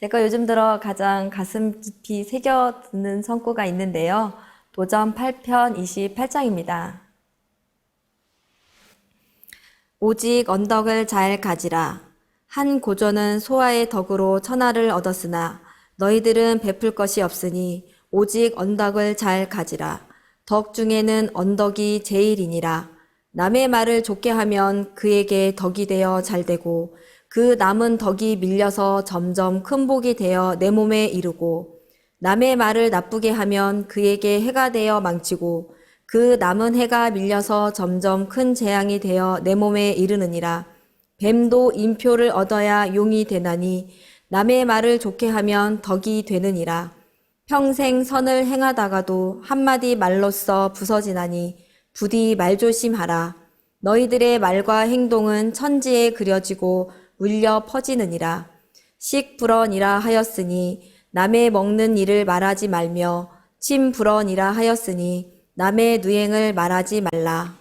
제가 요즘 들어 가장 가슴 깊이 새겨드는 성구가 있는데요. 도전 8편 28장입니다. 오직 언덕을 잘 가지라. 한 고전은 소아의 덕으로 천하를 얻었으나 너희들은 베풀 것이 없으니 오직 언덕을 잘 가지라. 덕 중에는 언덕이 제일이니라. 남의 말을 좋게 하면 그에게 덕이 되어 잘 되고 그 남은 덕이 밀려서 점점 큰 복이 되어 내 몸에 이르고 남의 말을 나쁘게 하면 그에게 해가 되어 망치고 그 남은 해가 밀려서 점점 큰 재앙이 되어 내 몸에 이르느니라. 뱀도 인표를 얻어야 용이 되나니 남의 말을 좋게 하면 덕이 되느니라. 평생 선을 행하다가도 한마디 말로써 부서지나니 부디 말조심하라. 너희들의 말과 행동은 천지에 그려지고 울려 퍼지느니라. 식불언이라 하였으니 남의 먹는 일을 말하지 말며 침불언이라 하였으니 남의 누행을 말하지 말라.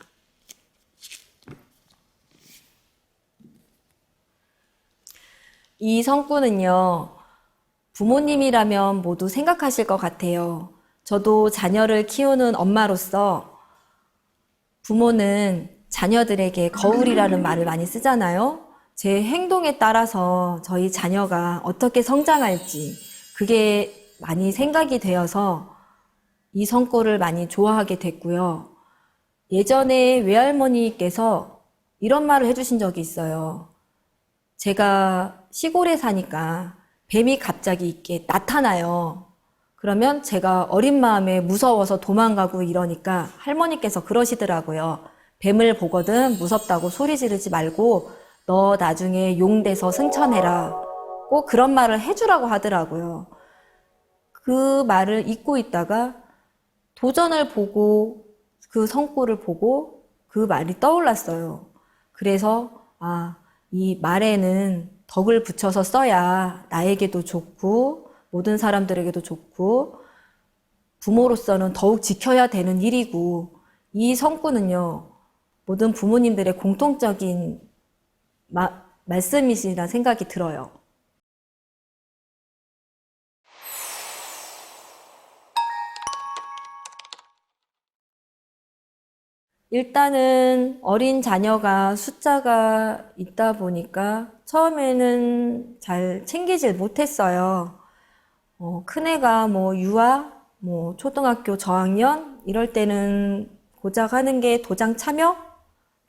이 성구는요, 부모님이라면 모두 생각하실 것 같아요. 저도 자녀를 키우는 엄마로서 부모는 자녀들에게 거울이라는 말을 많이 쓰잖아요. 제 행동에 따라서 저희 자녀가 어떻게 성장할지 그게 많이 생각이 되어서 이 성구를 많이 좋아하게 됐고요. 예전에 외할머니께서 이런 말을 해주신 적이 있어요. 제가 시골에 사니까 뱀이 갑자기 이렇게 나타나요. 그러면 제가 어린 마음에 무서워서 도망가고 이러니까 할머니께서 그러시더라고요. 뱀을 보거든 무섭다고 소리 지르지 말고 너 나중에 용 돼서 승천해라. 꼭 그런 말을 해주라고 하더라고요. 그 말을 잊고 있다가 도전을 보고 그 성구를 보고 그 말이 떠올랐어요. 그래서 아, 이 말에는 덕을 붙여서 써야 나에게도 좋고 모든 사람들에게도 좋고 부모로서는 더욱 지켜야 되는 일이고 이 성구는요 모든 부모님들의 공통적인 마- 말씀이시라 생각이 들어요. 일단은 어린 자녀가 숫자가 있다 보니까 처음에는 잘 챙기질 못했어요. 어, 큰애가 뭐 유아, 뭐 초등학교 저학년 이럴 때는 고작 하는 게 도장 참여?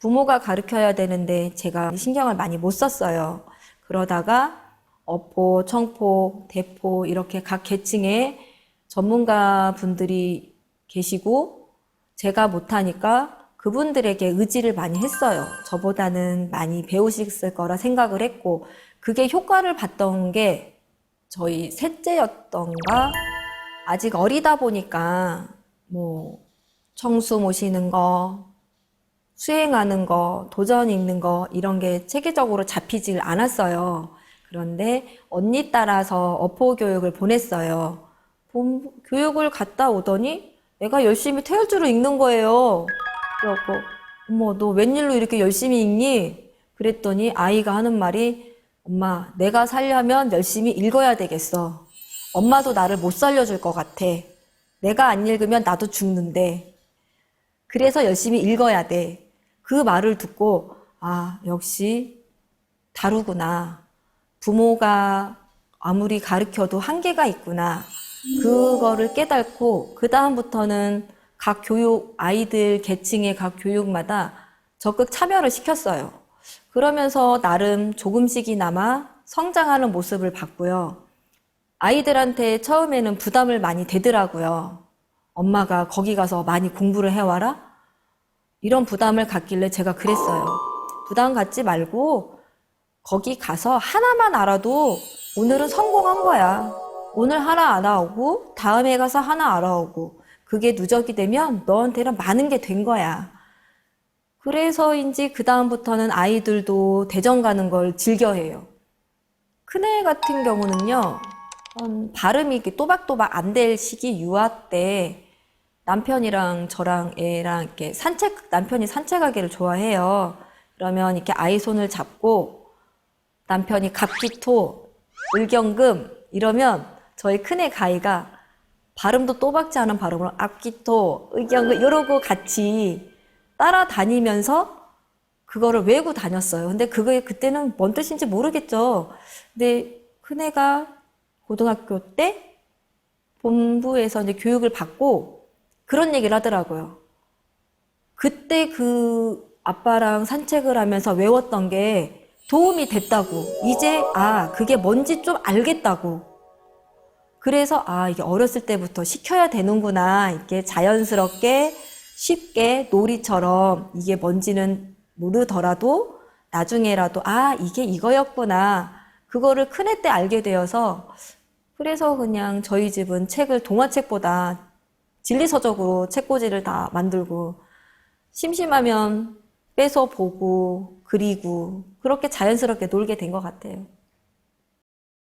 부모가 가르쳐야 되는데 제가 신경을 많이 못 썼어요. 그러다가 어포, 청포, 대포 이렇게 각 계층에 전문가 분들이 계시고 제가 못하니까 그분들에게 의지를 많이 했어요. 저보다는 많이 배우셨을 거라 생각을 했고 그게 효과를 봤던 게 저희 셋째였던가 아직 어리다 보니까 뭐 청수 모시는 거, 수행하는 거, 도전 읽는 거 이런 게 체계적으로 잡히질 않았어요. 그런데 언니 따라서 어포 교육을 보냈어요. 본- 교육을 갔다 오더니 애가 열심히 태열주를 읽는 거예요. 그래갖고 어머 너 웬일로 이렇게 열심히 읽니? 그랬더니 아이가 하는 말이 엄마 내가 살려면 열심히 읽어야 되겠어. 엄마도 나를 못 살려줄 것 같아. 내가 안 읽으면 나도 죽는데. 그래서 열심히 읽어야 돼. 그 말을 듣고, 아, 역시 다르구나. 부모가 아무리 가르쳐도 한계가 있구나. 그거를 깨닫고, 그 다음부터는 각 교육, 아이들 계층의 각 교육마다 적극 참여를 시켰어요. 그러면서 나름 조금씩이나마 성장하는 모습을 봤고요. 아이들한테 처음에는 부담을 많이 되더라고요. 엄마가 거기 가서 많이 공부를 해와라? 이런 부담을 갖길래 제가 그랬어요. 부담 갖지 말고 거기 가서 하나만 알아도 오늘은 성공한 거야. 오늘 하나 알아오고 다음에 가서 하나 알아오고 그게 누적이 되면 너한테는 많은 게 된 거야. 그래서인지 그 다음부터는 아이들도 대전 가는 걸 즐겨해요. 큰애 같은 경우는요, 음, 발음이 또박또박 안 될 시기 유아 때 남편이랑 저랑 애랑 이렇게 산책, 남편이 산책하기를 좋아해요. 그러면 이렇게 아이 손을 잡고 남편이 각기토, 을경금, 이러면 저희 큰애 가이가 발음도 또박지 않은 발음으로 악기토, 의견 이러고 같이 따라다니면서 그거를 외우고 다녔어요. 근데 그게 그때는 뭔 뜻인지 모르겠죠. 근데 큰애가 고등학교 때 본부에서 이제 교육을 받고 그런 얘기를 하더라고요. 그때 그 아빠랑 산책을 하면서 외웠던 게 도움이 됐다고. 이제, 아, 그게 뭔지 좀 알겠다고. 그래서, 아, 이게 어렸을 때부터 시켜야 되는구나. 이렇게 자연스럽게, 쉽게 놀이처럼 이게 뭔지는 모르더라도 나중에라도, 아, 이게 이거였구나. 그거를 큰애 때 알게 되어서, 그래서 그냥 저희 집은 책을 동화책보다 진리서적으로 책꽂이를 다 만들고, 심심하면 빼서 보고 그리고 그렇게 자연스럽게 놀게 된 것 같아요.